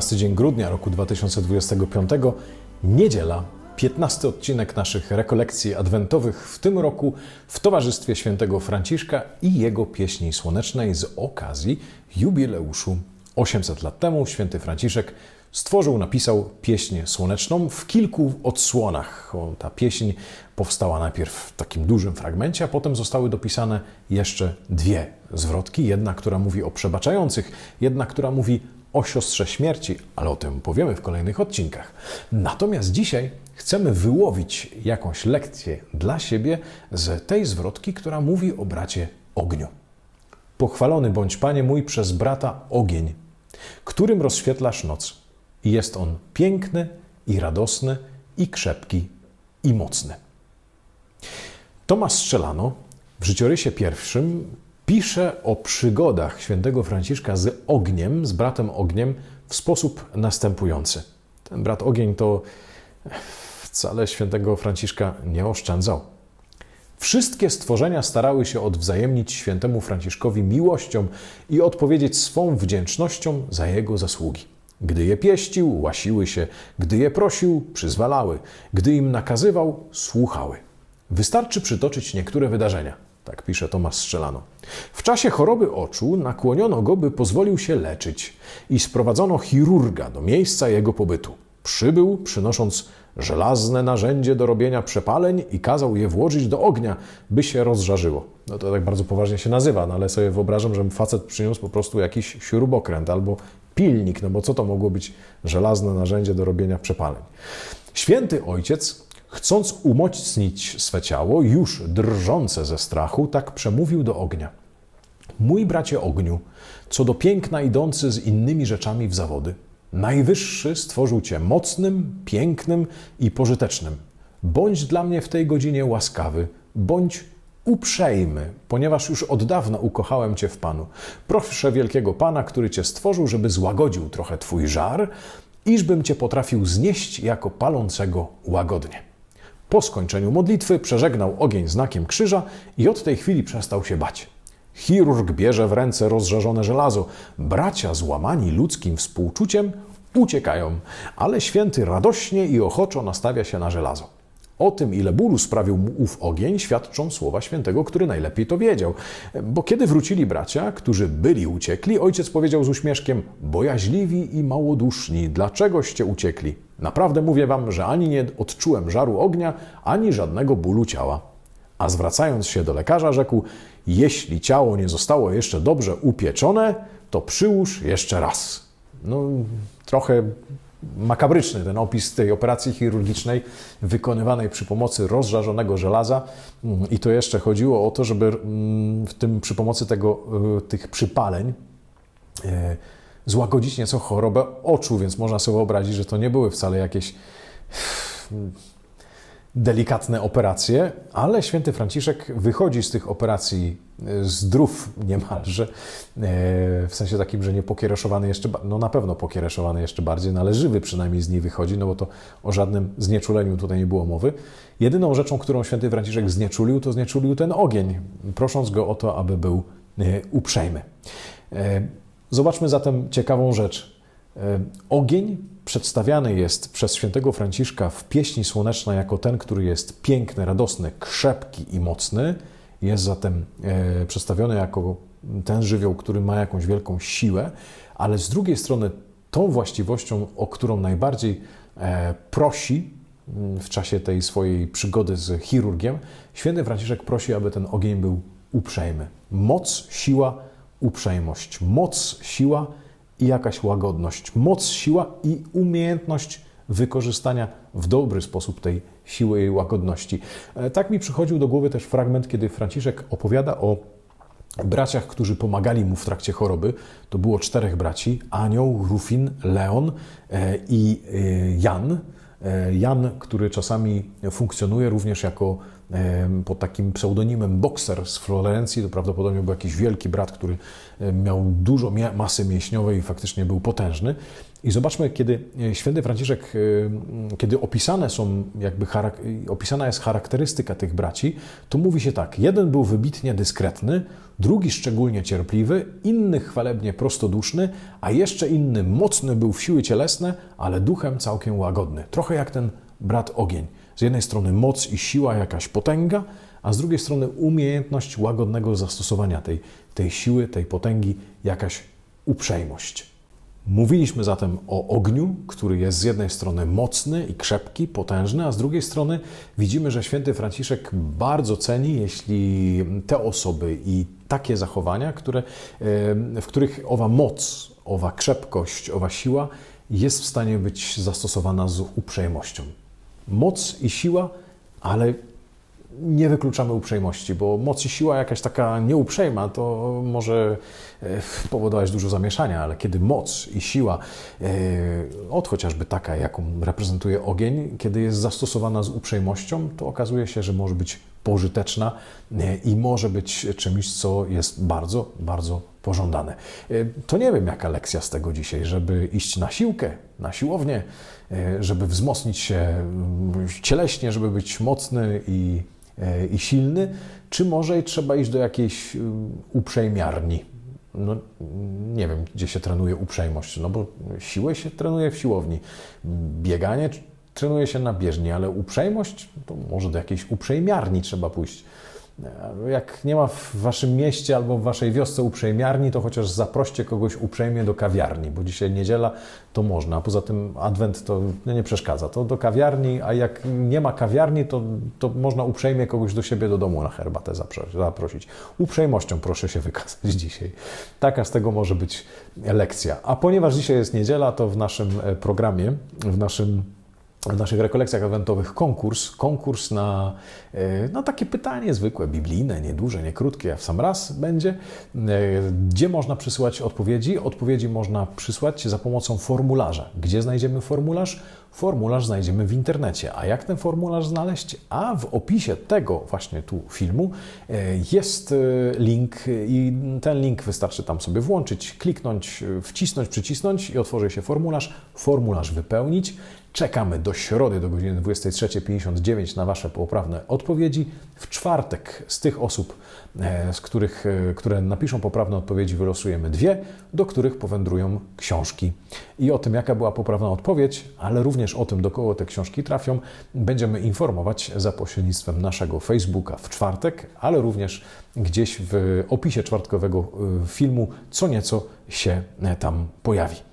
14 dzień grudnia roku 2025, niedziela, 15 odcinek naszych rekolekcji adwentowych w tym roku w towarzystwie świętego Franciszka i jego pieśni słonecznej z okazji jubileuszu. 800 lat temu święty Franciszek stworzył, napisał pieśń słoneczną w kilku odsłonach. Ta pieśń powstała najpierw w takim dużym fragmencie, a potem zostały dopisane jeszcze dwie zwrotki. Jedna, która mówi o przebaczających, jedna, która mówi o siostrze śmierci, ale o tym powiemy w kolejnych odcinkach. Natomiast dzisiaj chcemy wyłowić jakąś lekcję dla siebie z tej zwrotki, która mówi o bracie ogniu. Pochwalony bądź Panie mój przez brata ogień, którym rozświetlasz noc. I jest on piękny i radosny i krzepki i mocny. Tomasz Strzelano w życiorysie pierwszym pisze o przygodach świętego Franciszka z ogniem, z bratem ogniem w sposób następujący. Ten brat ogień to wcale świętego Franciszka nie oszczędzał. Wszystkie stworzenia starały się odwzajemnić świętemu Franciszkowi miłością i odpowiedzieć swą wdzięcznością za jego zasługi. Gdy je pieścił, łasiły się, gdy je prosił, przyzwalały, gdy im nakazywał, słuchały. Wystarczy przytoczyć niektóre wydarzenia. Tak pisze Tomasz Strzelano. W czasie choroby oczu nakłoniono go, by pozwolił się leczyć i sprowadzono chirurga do miejsca jego pobytu. Przybył, przynosząc żelazne narzędzie do robienia przepaleń i kazał je włożyć do ognia, by się rozżarzyło. No to tak bardzo poważnie się nazywa, no ale sobie wyobrażam, że facet przyniósł po prostu jakiś śrubokręt albo pilnik, no bo co to mogło być żelazne narzędzie do robienia przepaleń. Święty Ojciec, chcąc umocnić swe ciało, już drżące ze strachu, tak przemówił do ognia. Mój bracie ogniu, co do piękna idący z innymi rzeczami w zawody, Najwyższy stworzył Cię mocnym, pięknym i pożytecznym. Bądź dla mnie w tej godzinie łaskawy, bądź uprzejmy, ponieważ już od dawna ukochałem Cię w Panu. Proszę wielkiego Pana, który Cię stworzył, żeby złagodził trochę Twój żar, iżbym Cię potrafił znieść jako palącego łagodnie. Po skończeniu modlitwy przeżegnał ogień znakiem krzyża i od tej chwili przestał się bać. Chirurg bierze w ręce rozżarzone żelazo. Bracia, złamani ludzkim współczuciem, uciekają, ale święty radośnie i ochoczo nastawia się na żelazo. O tym, ile bólu sprawił mu ów ogień, świadczą słowa świętego, który najlepiej to wiedział. Bo kiedy wrócili bracia, którzy byli uciekli, ojciec powiedział z uśmieszkiem: Bojaźliwi i małoduszni, dlaczegoście uciekli? Naprawdę mówię wam, że ani nie odczułem żaru ognia, ani żadnego bólu ciała. A zwracając się do lekarza, rzekł: Jeśli ciało nie zostało jeszcze dobrze upieczone, to przyłóż jeszcze raz. No, trochę makabryczny ten opis tej operacji chirurgicznej wykonywanej przy pomocy rozżarzonego żelaza. I to jeszcze chodziło o to, żeby mm, w tym przy pomocy tego, y, tych przypaleń e, złagodzić nieco chorobę oczu, więc można sobie wyobrazić, że to nie były wcale jakieś delikatne operacje, ale święty Franciszek wychodzi z tych operacji e, zdrów niemalże, e, w sensie takim, że nie pokiereszowany jeszcze, no na pewno pokiereszowany jeszcze bardziej, no ale żywy przynajmniej z niej wychodzi, no bo to o żadnym znieczuleniu tutaj nie było mowy. Jedyną rzeczą, którą święty Franciszek znieczulił, to znieczulił ten ogień, prosząc go o to, aby był e, uprzejmy. Zobaczmy zatem ciekawą rzecz. E, Ogień przedstawiany jest przez świętego Franciszka w pieśni słonecznej jako ten, który jest piękny, radosny, krzepki i mocny. Jest zatem e, przedstawiony jako ten żywioł, który ma jakąś wielką siłę, ale z drugiej strony tą właściwością, o którą najbardziej e, prosi mm, w czasie tej swojej przygody z chirurgiem, święty Franciszek prosi, aby ten ogień był uprzejmy. Moc, siła, uprzejmość. Moc, siła i jakaś łagodność. Moc, siła i umiejętność wykorzystania w dobry sposób tej siły i łagodności. E, Tak mi przychodził do głowy też fragment, kiedy Franciszek opowiada o braciach, którzy pomagali mu w trakcie choroby. To było czterech braci: Anioł, Rufin, Leon e, i e, Jan. Jan, który czasami funkcjonuje również jako pod takim pseudonimem Boxer z Florencji. To prawdopodobnie był jakiś wielki brat, który miał dużo masy mięśniowej i faktycznie był potężny. I zobaczmy, kiedy e, święty Franciszek, kiedy opisane są, jakby opisana jest charakterystyka tych braci, to mówi się tak: jeden był wybitnie dyskretny, drugi szczególnie cierpliwy, inny chwalebnie prostoduszny, a jeszcze inny mocny był w siły cielesne, ale duchem całkiem łagodny. Trochę jak ten brat ogień. Z jednej strony moc i siła, jakaś potęga, a z drugiej strony umiejętność łagodnego zastosowania tej, tej siły, tej potęgi, jakaś uprzejmość. Mówiliśmy zatem o ogniu, który jest z jednej strony mocny i krzepki, potężny, a z drugiej strony widzimy, że święty Franciszek bardzo ceni, jeśli te osoby i takie zachowania, które, w których owa moc, owa krzepkość, owa siła jest w stanie być zastosowana z uprzejmością. Moc i siła, ale nie wykluczamy uprzejmości, bo moc i siła jakaś taka nieuprzejma to może e, powodować dużo zamieszania, ale kiedy moc i siła, e, od chociażby taka, jaką reprezentuje ogień, kiedy jest zastosowana z uprzejmością, to okazuje się, że może być pożyteczna e, i może być czymś, co jest bardzo, bardzo pożądane. E, To nie wiem, jaka lekcja z tego dzisiaj, żeby iść na siłkę, na siłownię, e, żeby wzmocnić się mm, cieleśnie, żeby być mocny i, e, i silny, czy może trzeba iść do jakiejś y, uprzejmiarni. No, nie wiem, gdzie się trenuje uprzejmość, no bo siłę się trenuje w siłowni, bieganie trenuje się na bieżni, ale uprzejmość, to może do jakiejś uprzejmiarni trzeba pójść. Jak nie ma w waszym mieście albo w waszej wiosce uprzejmiarni, to chociaż zaproście kogoś uprzejmie do kawiarni, bo dzisiaj niedziela to można. A poza tym adwent to nie przeszkadza. To do kawiarni, a jak nie ma kawiarni, to, to można uprzejmie kogoś do siebie do domu na herbatę zapro- zaprosić. Uprzejmością proszę się wykazać dzisiaj. Taka z tego może być lekcja. A ponieważ dzisiaj jest niedziela, to w naszym e, programie, w naszym w naszych rekolekcjach adwentowych konkurs, konkurs na, e, na takie pytanie zwykłe, biblijne, nieduże, nie krótkie, a w sam raz będzie, e, gdzie można przysyłać odpowiedzi. Odpowiedzi można przysłać za pomocą formularza. Gdzie znajdziemy formularz? Formularz znajdziemy w internecie. A jak ten formularz znaleźć? A w opisie tego właśnie tu filmu e, jest link i ten link wystarczy tam sobie włączyć, kliknąć, wcisnąć, przycisnąć i otworzy się formularz. Formularz wypełnić. Czekamy do środy do godziny 23.59 na Wasze poprawne odpowiedzi. W czwartek z tych osób, e, z których, e, które napiszą poprawne odpowiedzi, wylosujemy dwie, do których powędrują książki. I o tym, jaka była poprawna odpowiedź, ale również o tym, do kogo te książki trafią, będziemy informować za pośrednictwem naszego Facebooka w czwartek, ale również gdzieś w opisie czwartkowego e, filmu co nieco się tam pojawi.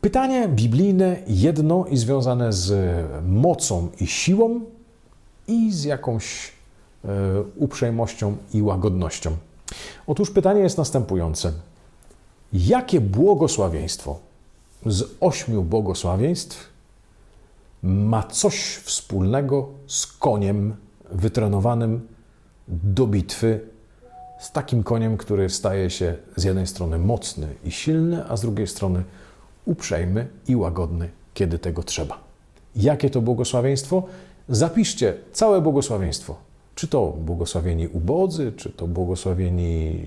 Pytanie biblijne, jedno i związane z mocą i siłą i z jakąś e, uprzejmością i łagodnością. Otóż pytanie jest następujące. Jakie błogosławieństwo z ośmiu błogosławieństw ma coś wspólnego z koniem wytrenowanym do bitwy, z takim koniem, który staje się z jednej strony mocny i silny, a z drugiej strony uprzejmy i łagodny, kiedy tego trzeba. Jakie to błogosławieństwo? Zapiszcie całe błogosławieństwo. Czy to błogosławieni ubodzy, czy to błogosławieni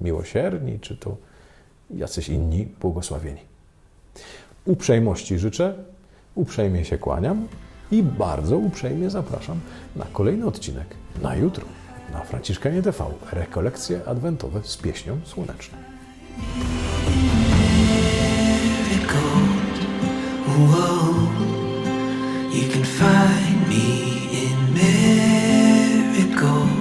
miłosierni, czy to jacyś inni błogosławieni. Uprzejmości życzę, uprzejmie się kłaniam i bardzo uprzejmie zapraszam na kolejny odcinek na jutro na Franciszkanie TV. Rekolekcje adwentowe z pieśnią słoneczną. You can find me in miracles.